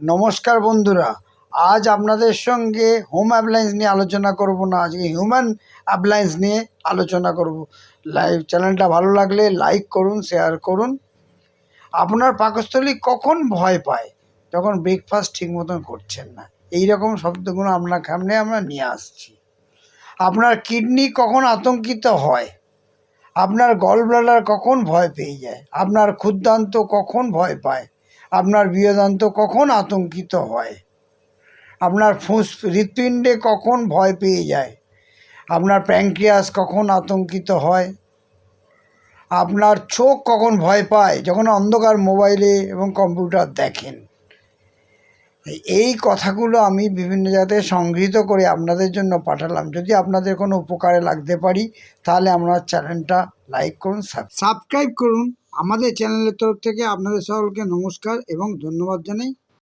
নমস্কার বন্ধুরা, আজ আপনাদের সঙ্গে হোম অ্যাপ্লায়েন্স নিয়ে আলোচনা করব না, আজকে হিউম্যান অ্যাপ্লায়েন্স নিয়ে আলোচনা করব। লাইভ চ্যানেলটা ভালো লাগলে লাইক করুন শেয়ার করুন। আপনার পাকস্থলী কখন ভয় পায়? যখন ব্রেকফাস্ট ঠিক মতন করছেন না। এই রকম শব্দগুলো আপনার সামনে আমরা নিয়ে আসছি। আপনার কিডনি কখন আতঙ্কিত হয়? আপনার গল ব্লাডার কখন ভয় পেয়ে যায়? আপনার ক্ষুদ্রান্ত কখন ভয় পায়? আপনার বৃহদান্ত কখন আতঙ্কিত হয়? আপনার ফুঁস হৃৎপিণ্ডে কখন ভয় পেয়ে যায়? আপনার প্যাঙ্ক্রিয়াস কখন আতঙ্কিত হয়? আপনার চোখ কখন ভয় পায়? যখন অন্ধকার মোবাইলে এবং কম্পিউটার দেখেন। এই কথাগুলো আমি বিভিন্ন জায়গাতে সংগৃহীত করে আপনাদের জন্য পাঠালাম। যদি আপনাদের কোনো উপকারে লাগতে পারি, তাহলে আমার চ্যানেলটা লাইক করুন সাবস্ক্রাইব করুন। আমাদের চ্যানেলের তরফ থেকে আপনাদের সকলকে নমস্কার এবং ধন্যবাদ জানাই।